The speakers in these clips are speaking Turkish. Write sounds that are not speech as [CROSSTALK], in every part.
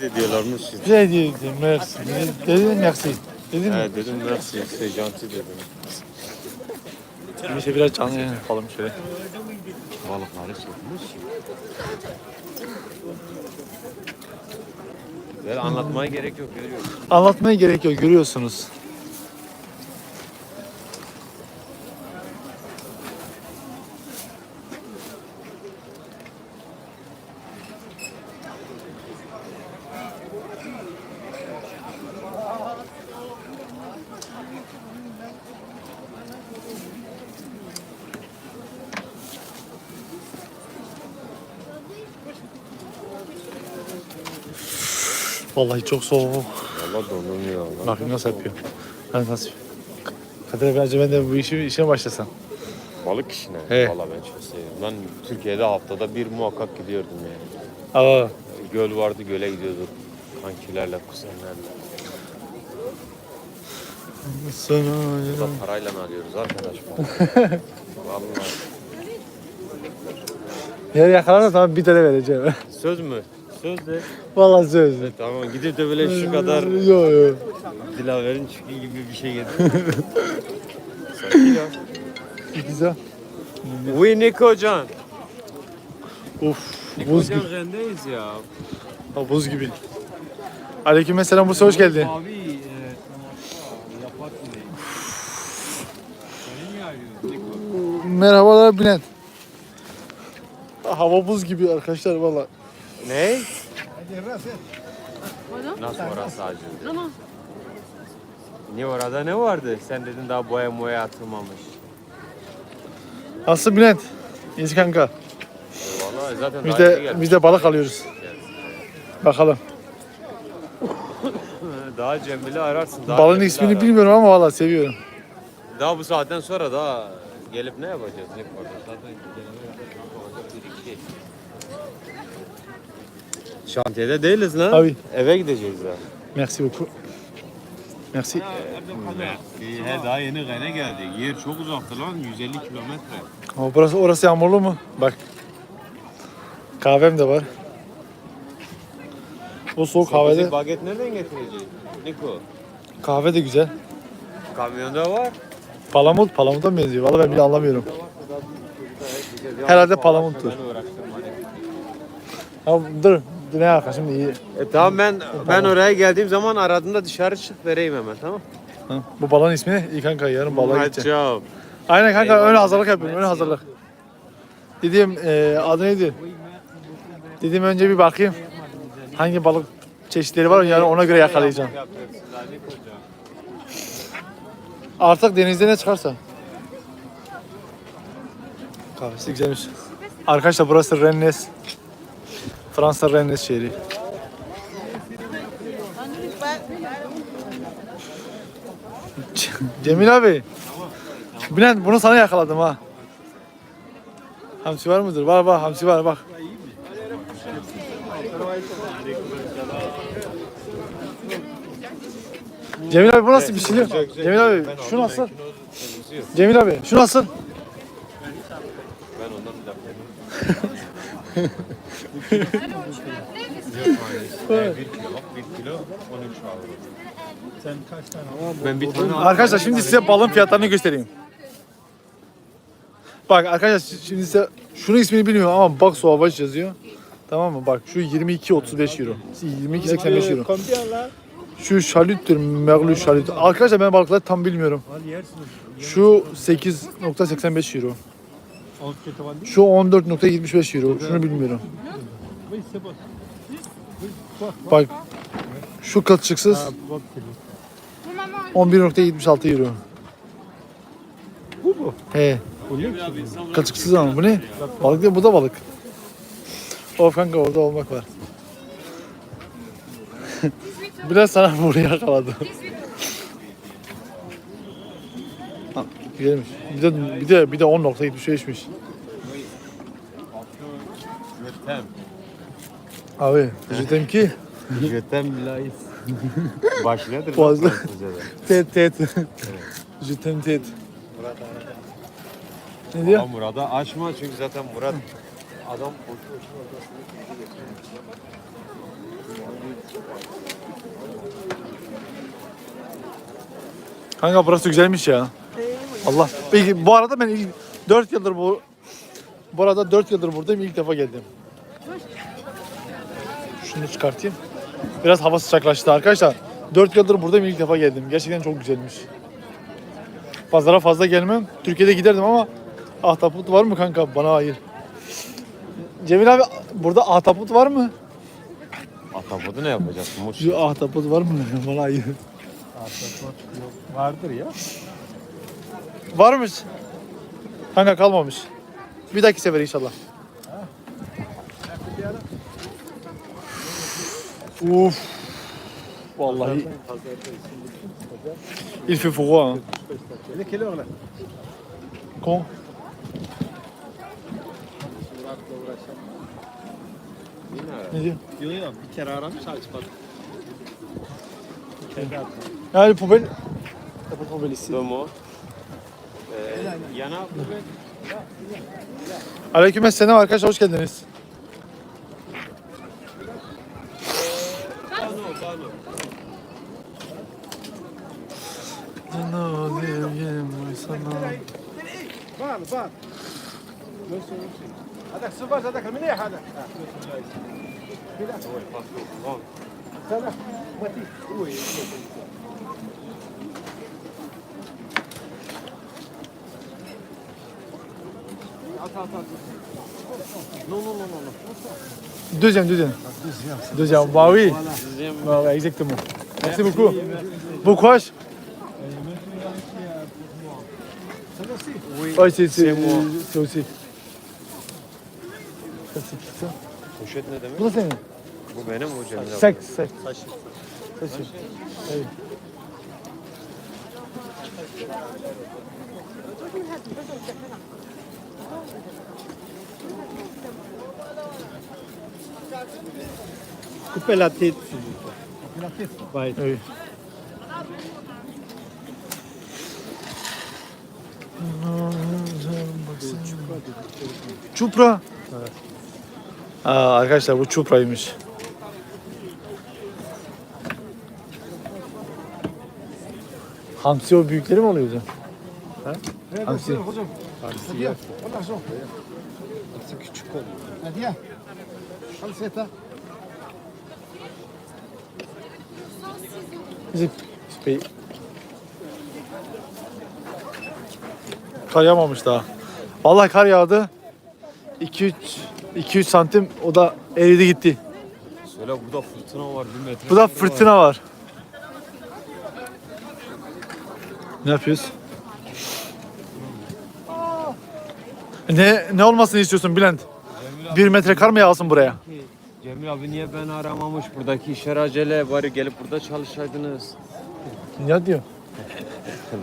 de diyorlarmış. Şey diyeyim. Merci. Dedim merci. Dedim mi? He dedim merci, c'est gentil dedim. Bir şey biraz canlı yayın yapalım şöyle. Balıkları çekmiş. Böyle anlatmaya gerek yok görüyorsun. Anlatmaya gerek yok görüyorsunuz. Vallahi çok soğuk. Valla donuyor Allah. Bakın nasıl yapıyor. Ben nasıl Kadir bence ben de bu işi işe başlasam. Balık işine. He. Valla ben çok seviyorum. Ben Türkiye'de haftada bir muhakkak gidiyordum yani. Aa, Göl vardı göle gidiyorduk. Kankilerle, kuzenlerle. sana Burada parayla alıyoruz arkadaş. [LAUGHS] Vallahi. Yer yakalarsa tamam bir tane vereceğim. Söz mü? Söz de. Vallahi söz. Tamam gidip de böyle şu kadar Yok yok. Dilaver'in çükü gibi bir şey getir. Sakin ya. Güzel. Oui Nikocan. Uf, buz gibi. Nikocan rendeyiz ya. Ha, buz gibi. Aleyküm selam Musa hoş geldin. Abi e, yapak mı? Seni niye arıyorsun Niko? Merhabalar Bülent. Hava buz gibi arkadaşlar valla. Ne? Nasıl orası? Non, non. Niye orada ne vardı? Sen dedin daha boya moya atılmamış. Aslı Bülent. İyiyiz kanka. Vallahi zaten Biz daha yeni de, biz de balık alıyoruz. Bakalım. [LAUGHS] Daha Cemil'i ararsın. Daha Balığın Cemil'i ismini arar. bilmiyorum ama valla seviyorum. Daha bu saatten sonra daha gelip ne yapacağız? Ne yapacağız? Zaten gelene Şantiyede değiliz lan. Abi. Eve gideceğiz daha. Merci beaucoup. Merci. He daha yeni Ren'e geldik. Yer çok uzaktı lan 150 kilometre. Ama burası orası yağmurlu mu? Bak. Kahvem de var. Bu soğuk kahvede baget nereden getireceğiz? Niko. kahve de güzel. Kamyonda var. Palamut, palamut'a mı benziyor? Valla ben bile anlamıyorum. Herhalde palamuttur. Ben uğraştım. Ha, dur ne alaka şimdi iyi. E tamam ben ben oraya geldiğim zaman aradığımda dışarı çık vereyim hemen tamam. Ha, bu balon ismi ne? İyi kanka yarın balığa gideceğim. ciao. Aynen kanka Eyvallah. öyle hazırlık yapıyorum, öyle hazırlık. Dediğim e, adı neydi? Dediğim önce bir bakayım. Hangi balık çeşitleri var yani ona göre yakalayacağım. Artık denizde ne çıkarsa. Kahvesi güzelmiş. Arkadaşlar burası Rennes. Fransa Rennes şehri. [LAUGHS] Cemil abi. Bülent bunu sana yakaladım ha. Hamsi var mıdır? Var var hamsi var bak. Cemil abi bu nasıl bir şey? Cemil abi şu nasıl? Cemil abi şu nasıl? Ben ondan bir dakika. bir kilo, bir kilo 13 avro. Sen kaç tane? Ben bir tane Arkadaşlar şimdi size balın fiyatlarını göstereyim. Bak arkadaşlar şimdi size şunun ismini bilmiyorum ama bak Suavaş yazıyor. Tamam mı? Bak şu 22.35 euro. 22.85 euro. Şu şalüttür, merlü şalüt. Arkadaşlar ben balıkları tam bilmiyorum. Şu 8.85 euro. Şu 14.75 euro. Şunu bilmiyorum. Bak şu kılçıksız 11.76 euro. Bu mu? He. Kılçıksız ama bu ne? Balık değil bu da balık. Of kanka orada olmak var. Biraz sana [LAUGHS] buraya yakaladı. Güzelmiş. Bir de bir de bir de 10.75'miş. Jötem. Abi, dedim ki Jötem bilahis. Baş nedir? Fazla. tet tet. T'aime tet. Ne diyor? Ama Murat'a açma çünkü zaten Murat adam boşu boşuna ortasını Kanka burası güzelmiş ya. Allah. Peki bu arada ben ilk 4 yıldır bu bu arada 4 yıldır buradayım ilk defa geldim. Şunu çıkartayım. Biraz hava sıcaklaştı arkadaşlar. 4 yıldır buradayım ilk defa geldim. Gerçekten çok güzelmiş. Pazara fazla gelmem. Türkiye'de giderdim ama ahtapot var mı kanka? Bana hayır. Cemil abi burada ahtapot var mı? Atapodu ne yapacaksın? Muş. Şu ahtapot var mı? [LAUGHS] Bana hayır. Vardır ya. Varmış. Kanka kalmamış. Bir dahaki sefer inşallah. Uf. Vallahi. Il fait froid. Hein. Ne quelle heure là Con. Ne diyor? Yok yok bir kere aramış açmadı. Kendi attı. Yani poubelle. Poubelle ici. Domo. Ee, yana Aleykümselam arkadaşlar hoş geldiniz. بار بار هذاك السوبر هذاك المليح Non, non, non, non. Deuxième, deuxième. Deuxième. Bah oui. Deuxième. Bah exactement. Merci, merci beaucoup. Merci. Bon courage. Oui, c'est c'est moi. C'est aussi. Ça c'est qui ça? Poşet ne demek? Bu Coupez la tête s'il vous plaît. Coupez la tête Ouais. Oui. Çupra. Aa, arkadaşlar bu çupraymış. Hamsi o büyükleri mi oluyordu? Hamsi. Hamsi yok. Valla zor. Hamsi küçük oluyor. Hadi ya. Hamsi et ha. Zip. Kar yağmamış daha. Vallahi kar yağdı. 2-3 2-3 santim o da eridi gitti. Söyle burada fırtına var bir metre. Bu da fırtına var. Ne yapıyoruz? Ne ne olmasını istiyorsun Bülent? Bir metre kar mı yağsın buraya? Cemil abi niye beni aramamış? Buradaki işler acele. Bari gelip burada çalışsaydınız. Ne diyor?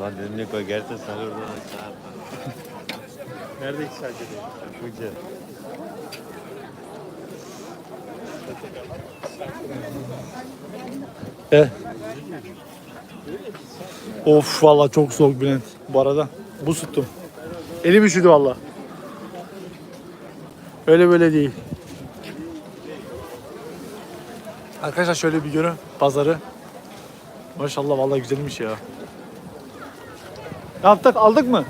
Lan dedim Niko gelse sen oradan aşağı. Nerede hiç acele güzel. E. Of vallahi çok soğuk Bülent bu arada. Bu tuttum. Elim üşüdü vallahi. Öyle böyle değil. Arkadaşlar şöyle bir görün pazarı. Maşallah vallahi güzelmiş ya. Ne yaptık aldık mı?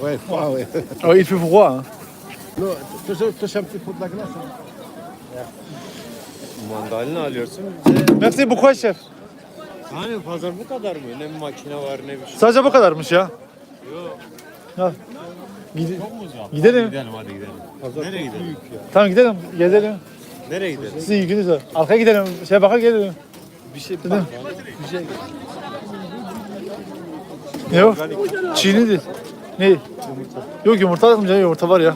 Ouais, froid, ouais. Oh, il fait froid. hein. Non, touche, touche un petit peu de la glace. Mandalina alıyorsun. Merci beaucoup şef. Hani pazar bu kadar mı? Ne bir makine var ne bir şey. Sadece bu kadarmış ya. Ya. Gide- gidelim. Gidelim hadi gidelim. Nereye gidelim? Tamam gidelim. Gezelim. Nereye gidelim? Sizin ilginiz var. Arkaya gidelim. Şey baka gelelim. Bir şey Değil mi? Bir şey Ne o? Çiğnidir. Ne? Yok yumurta aldım canım yumurta var ya.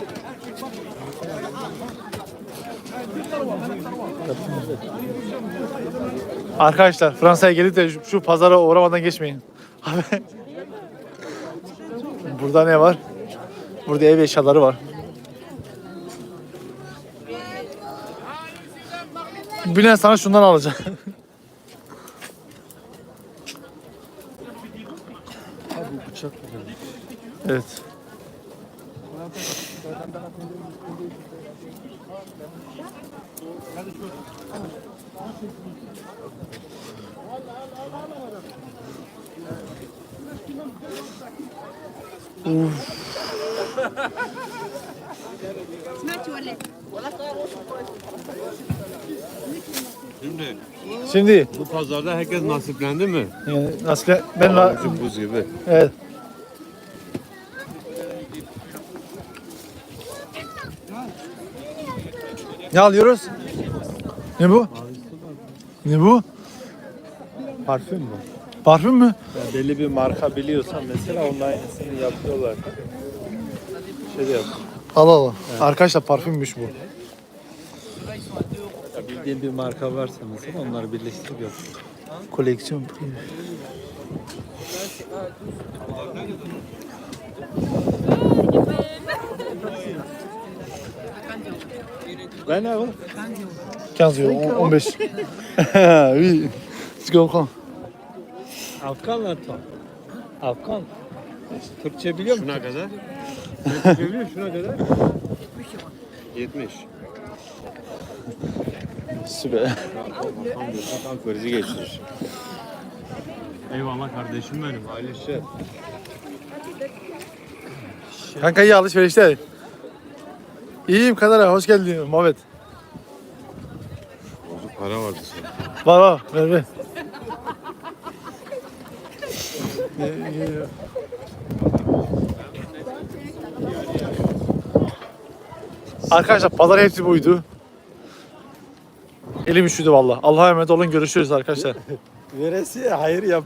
Arkadaşlar Fransa'ya gelip de şu, şu pazara uğramadan geçmeyin. [LAUGHS] Abi. Burada ne var? Burada ev eşyaları var. Bülent sana şundan bıçak [LAUGHS] evet. Şimdi Şimdi bu pazarda herkes nasiplendi mi? yani nasıl ben la, Şu buz gibi. evet. Ne alıyoruz? Ne bu? Ne bu? Parfüm bu. Parfüm mü? Ya belli bir marka biliyorsan mesela onun aynısını yapıyorlar. Şey de yap. Al al. al. Arkadaşlar parfümmüş bu. Ya bildiğin bir marka varsa mesela onları birleştirip yap. Koleksiyon. Ben ne var? 15 euro, on- 15. oui. Tu comprends. Afgan lan tam. Afgan. Türkçe biliyor musun? Şuna kadar? Şuna biliyor şuna kadar? 70. Süper. Tam krizi geçirir. Eyvallah kardeşim benim. İşler. Kanka iyi alışverişler. İyiyim Kadara, hoş geldin Muhammed. Bozuk para vardı senin. Var var, ver ver. Ne- ne- Arkadaşlar pazar hepsi buydu. Elim üşüdü valla. Allah'a emanet olun görüşürüz arkadaşlar. [LAUGHS] Veresi hayır yap.